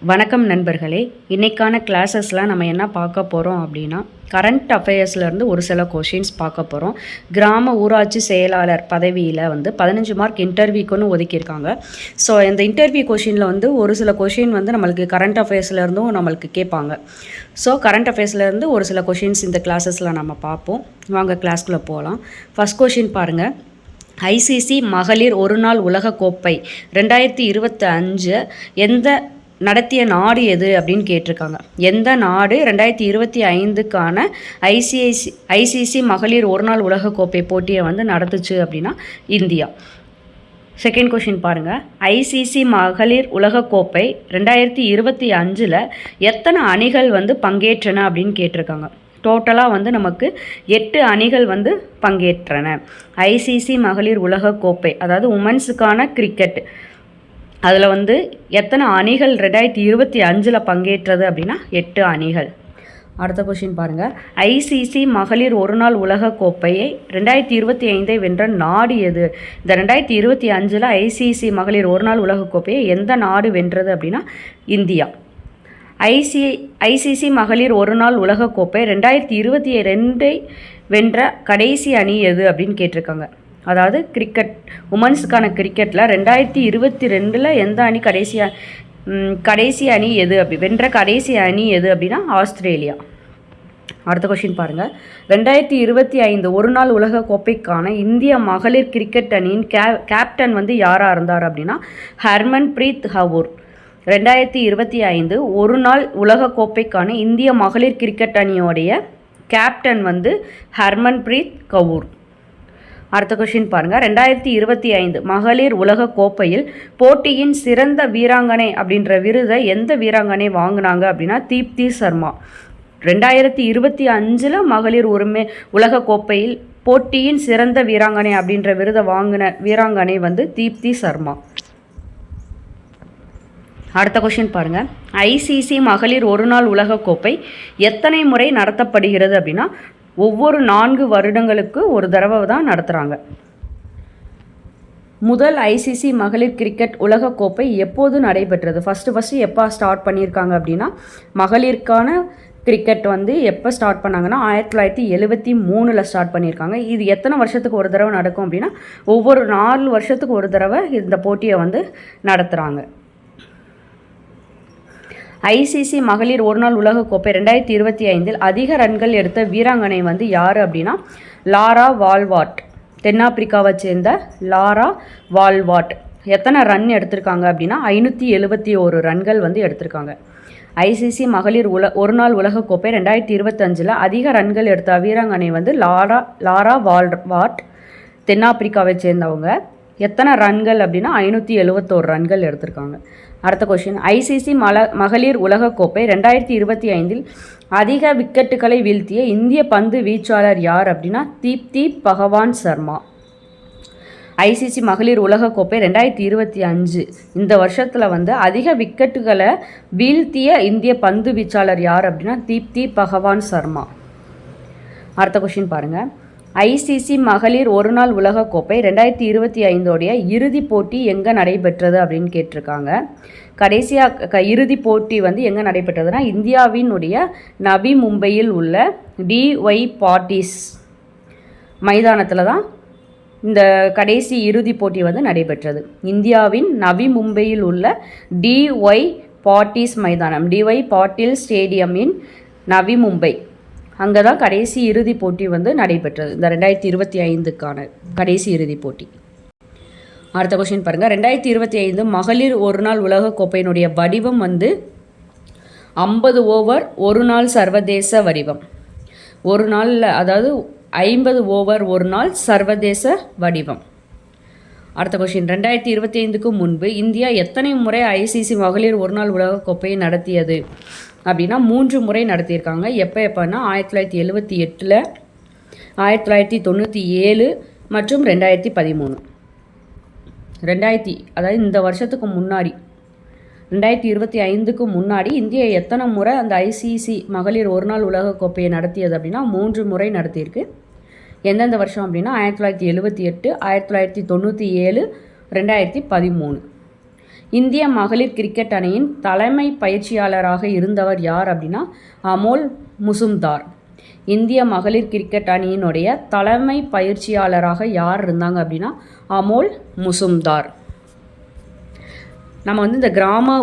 வணக்கம் நண்பர்களே. இன்றைக்கான கிளாஸஸில் நம்ம என்ன பார்க்க போகிறோம் அப்படின்னா கரண்ட் அஃபேர்ஸ்லேருந்து ஒரு சில கொஷின்ஸ் பார்க்க போகிறோம் கிராம ஊராட்சி செயலாளர் பதவியில் வந்து பதினஞ்சு மார்க் இன்டர்வியூக்குன்னு ஒதுக்கியிருக்காங்க. ஸோ இந்த இன்டர்வியூ கொஷினில் வந்து ஒரு சில கொஷின் வந்து நம்மளுக்கு கரண்ட் அஃபேர்ஸ்லேருந்தும் நம்மளுக்கு கேட்பாங்க. ஸோ கரண்ட் அஃபேர்ஸ்லேருந்து ஒரு சில கொஷின்ஸ் இந்த கிளாஸஸில் நம்ம பார்ப்போம். வாங்க கிளாஸ்க்குள்ளே போகலாம். ஃபஸ்ட் கொஷின் பாருங்கள் ஐசிசி மகளிர் ஒருநாள் உலகக் கோப்பை ரெண்டாயிரத்தி இருபத்தி அஞ்சு எந்த நடத்திய நாடு எது அப்படின்னு கேட்டிருக்காங்க. எந்த நாடு? ரெண்டாயிரத்தி இருபத்தி ஐந்துக்கான ஐசிஐசி ஐசிசி மகளிர் ஒருநாள் உலகக் கோப்பை போட்டியை வந்து நடத்துச்சு அப்படின்னா இந்தியா. செகண்ட் கொஷின் பாருங்கள் ஐசிசி மகளிர் உலகக்கோப்பை ரெண்டாயிரத்தி இருபத்தி அஞ்சில் எத்தனை அணிகள் வந்து பங்கேற்றன அப்படின்னு கேட்டிருக்காங்க. டோட்டலாக வந்து நமக்கு எட்டு அணிகள் வந்து பங்கேற்றன. ஐசிசி மகளிர் உலகக்கோப்பை அதாவது உமன்ஸுக்கான கிரிக்கெட் அதில் வந்து எத்தனை அணிகள் ரெண்டாயிரத்தி இருபத்தி அஞ்சில் பங்கேற்றது அப்படின்னா எட்டு அணிகள். அடுத்த கொஷின் பாருங்கள் ஐசிசி மகளிர் ஒருநாள் உலகக் கோப்பையை ரெண்டாயிரத்தி இருபத்தி ஐந்தை வென்ற நாடு எது? இந்த ரெண்டாயிரத்தி இருபத்தி அஞ்சில் ஐசிசி மகளிர் ஒருநாள் உலகக் கோப்பையை எந்த நாடு வென்றது அப்படின்னா இந்தியா. ஐசி ஐசிசி மகளிர் ஒருநாள் உலகக் கோப்பை ரெண்டாயிரத்தி இருபத்தி ரெண்டை வென்ற கடைசி அணி எது அப்படின்னு கேட்டிருக்காங்க. அதாவது கிரிக்கெட் உமன்ஸுக்கான கிரிக்கெட்டில் ரெண்டாயிரத்தி இருபத்தி ரெண்டில் எந்த அணி கடைசி கடைசி அணி எது அப்படி வென்ற கடைசி அணி எது அப்படின்னா ஆஸ்திரேலியா. அடுத்த கொஷின் பாருங்கள் ரெண்டாயிரத்தி இருபத்தி ஐந்து ஒரு நாள் உலக கோப்பைக்கான இந்திய மகளிர் கிரிக்கெட் அணியின் கே கேப்டன் வந்து யாராக இருந்தார் அப்படின்னா ஹர்மன் பிரீத் ஹவூர் ரெண்டாயிரத்தி இருபத்தி ஐந்து ஒரு நாள் உலக கோப்பைக்கான இந்திய மகளிர் கிரிக்கெட் அணியோடைய கேப்டன் வந்து ஹர்மன் பிரீத் கவுர் அடுத்த கொஷின் பாருங்கள் ரெண்டாயிரத்தி இருபத்தி ஐந்து மகளிர் உலக கோப்பையில் போட்டியின் சிறந்த வீராங்கனை அப்படின்ற விருதை எந்த வீராங்கனை வாங்கினாங்க அப்படின்னா தீப்தி சர்மா. ரெண்டாயிரத்தி இருபத்தி அஞ்சில் மகளிர் உரிமை உலக கோப்பையில் போட்டியின் சிறந்த வீராங்கனை அப்படின்ற விருதை வாங்கின வீராங்கனை வந்து தீப்தி சர்மா. அடுத்த கொஷின் பாருங்க. ஐசிசி மகளிர் ஒருநாள் உலகக்கோப்பை எத்தனை முறை நடத்தப்படுகிறது அப்படின்னா ஒவ்வொரு நான்கு வருடங்களுக்கு ஒரு தடவை தான் நடத்துகிறாங்க முதல் ஐசிசி மகளிர் கிரிக்கெட் உலகக்கோப்பை எப்போது நடைபெற்றது? ஃபஸ்ட்டு ஃபஸ்ட்டு எப்போ ஸ்டார்ட் பண்ணியிருக்காங்க அப்படின்னா மகளிருக்கான கிரிக்கெட் வந்து எப்போ ஸ்டார்ட் பண்ணாங்கன்னா ஆயிரத்தி தொள்ளாயிரத்தி எழுபத்தி மூணில் ஸ்டார்ட் பண்ணியிருக்காங்க. இது எத்தனை வருஷத்துக்கு ஒரு தடவை நடக்கும் அப்படின்னா ஒவ்வொரு நாலு வருஷத்துக்கு ஒரு தடவை இந்த போட்டியை வந்து நடத்துகிறாங்க ஐசிசி மகளிர் ஒருநாள் உலகக்கோப்பை ரெண்டாயிரத்தி இருபத்தி ஐந்தில் அதிக ரன்கள் எடுத்த வீராங்கனை வந்து யார் அப்படின்னா லாரா வால்வாட். தென்னாப்பிரிக்காவை சேர்ந்த லாரா வால்வாட். எத்தனை ரன் எடுத்திருக்காங்க அப்படின்னா ஐநூற்றி எழுபத்தி ஒரு ரன்கள் வந்து எடுத்திருக்காங்க. ஐசிசி மகளிர் உல ஒரு நாள் உலகக்கோப்பை ரெண்டாயிரத்தி இருபத்தஞ்சில் அதிக ரன்கள் எடுத்த வீராங்கனை வந்து லாரா லாரா வால் வாட் தென்னாப்பிரிக்காவை சேர்ந்தவங்க. எத்தனை ரன்கள் அப்படின்னா ஐநூற்றி எழுபத்தோரு ரன்கள் எடுத்திருக்காங்க. அடுத்த கொஷின் ஐசிசி மல மகளிர் உலகக்கோப்பை ரெண்டாயிரத்தி இருபத்தி ஐந்தில் அதிக விக்கெட்டுகளை வீழ்த்திய இந்திய பந்து வீச்சாளர் யார் அப்படின்னா தீப்தி பகவான் சர்மா. ஐசிசி மகளிர் உலகக்கோப்பை ரெண்டாயிரத்தி இருபத்தி அஞ்சு இந்த வருஷத்தில் வந்து அதிக விக்கெட்டுகளை வீழ்த்திய இந்திய பந்து வீச்சாளர் யார் அப்படின்னா தீப்தி பகவான் சர்மா. அடுத்த கொஷின் பாருங்கள் ஐசிசி மகளிர் ஒருநாள் உலகக்கோப்பை ரெண்டாயிரத்தி இருபத்தி ஐந்தோடைய இறுதிப் போட்டி எங்கே நடைபெற்றது அப்படின்னு கேட்டிருக்காங்க. கடைசியாக க இறுதிப் போட்டி வந்து எங்கே நடைபெற்றதுன்னா இந்தியாவினுடைய நவி மும்பையில் உள்ள டிஒய் பார்ட்டிஸ் மைதானத்தில் தான் இந்த கடைசி இறுதிப் போட்டி வந்து நடைபெற்றது. இந்தியாவின் நவி மும்பையில் உள்ள டிஒய் பாட்டிஸ் மைதானம் டிஒய் பாட்டில் ஸ்டேடியமின் நவி மும்பை. அங்கே தான் கடைசி இறுதிப் போட்டி வந்து நடைபெற்றது. இந்த ரெண்டாயிரத்தி இருபத்தி ஐந்துக்கான கடைசி இறுதிப் போட்டி. அடுத்த கொஸ்டின் பாருங்கள் ரெண்டாயிரத்தி இருபத்தி ஐந்து மகளிர் ஒரு நாள் உலகக் கோப்பையினுடைய வடிவம் வந்து ஐம்பது ஓவர் ஒரு நாள் சர்வதேச வடிவம். ஒரு நாளில் அதாவது ஐம்பது ஓவர் ஒரு நாள் சர்வதேச வடிவம். அடுத்த கொஷின் ரெண்டாயிரத்தி இருபத்தி ஐந்துக்கு முன்பு இந்தியா எத்தனை முறை ஐசிசி மகளிர் ஒரு நாள் உலகக் கோப்பையை நடத்தியது? அப்படின்னா மூன்று முறை நடத்தியிருக்காங்க. எப்போ எப்போன்னா ஆயிரத்தி தொள்ளாயிரத்தி எழுபத்தி எட்டில் ஆயிரத்தி தொள்ளாயிரத்தி தொண்ணூற்றி ஏழு மற்றும் ரெண்டாயிரத்தி பதிமூணு. ரெண்டாயிரத்தி அதாவது இந்த வருஷத்துக்கு முன்னாடி ரெண்டாயிரத்தி இருபத்தி ஐந்துக்கு முன்னாடி இந்தியா எத்தனை முறை அந்த ஐசிசி மகளிர் ஒரு நாள் உலக கோப்பையை நடத்தியது அப்படின்னா மூன்று முறை நடத்தியிருக்கு. எந்தெந்த வருஷம் அப்படின்னா ஆயிரத்தி தொள்ளாயிரத்தி எழுபத்தி எட்டு ஆயிரத்தி தொள்ளாயிரத்தி தொண்ணூற்றி ஏழு ரெண்டாயிரத்தி பதிமூணு. இந்திய மகளிர் கிரிக்கெட் அணியின் தலைமை பயிற்சியாளராக இருந்தவர் யார் அப்படின்னா அமோல் முசும்தார். இந்திய மகளிர் கிரிக்கெட் அணியினுடைய தலைமை பயிற்சியாளராக யார் இருந்தாங்க அப்படின்னா அமோல் முசும்தார். நம்ம வந்து இந்த கிராம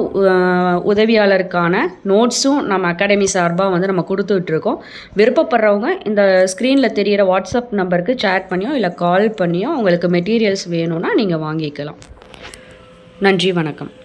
உதவியாளருக்கான நோட்ஸும் நம்ம அகாடமி சார்பாக வந்து நம்ம கொடுத்துட்ருக்கோம். விருப்பப்படுறவங்க இந்த ஸ்க்ரீனில் தெரிகிற வாட்ஸ்அப் நம்பருக்கு சேட் பண்ணியோ இல்லை கால் பண்ணியோ உங்களுக்கு மெட்டீரியல்ஸ் வேணும்னா நீங்கள் வாங்கிக்கலாம். நன்றி வணக்கம்.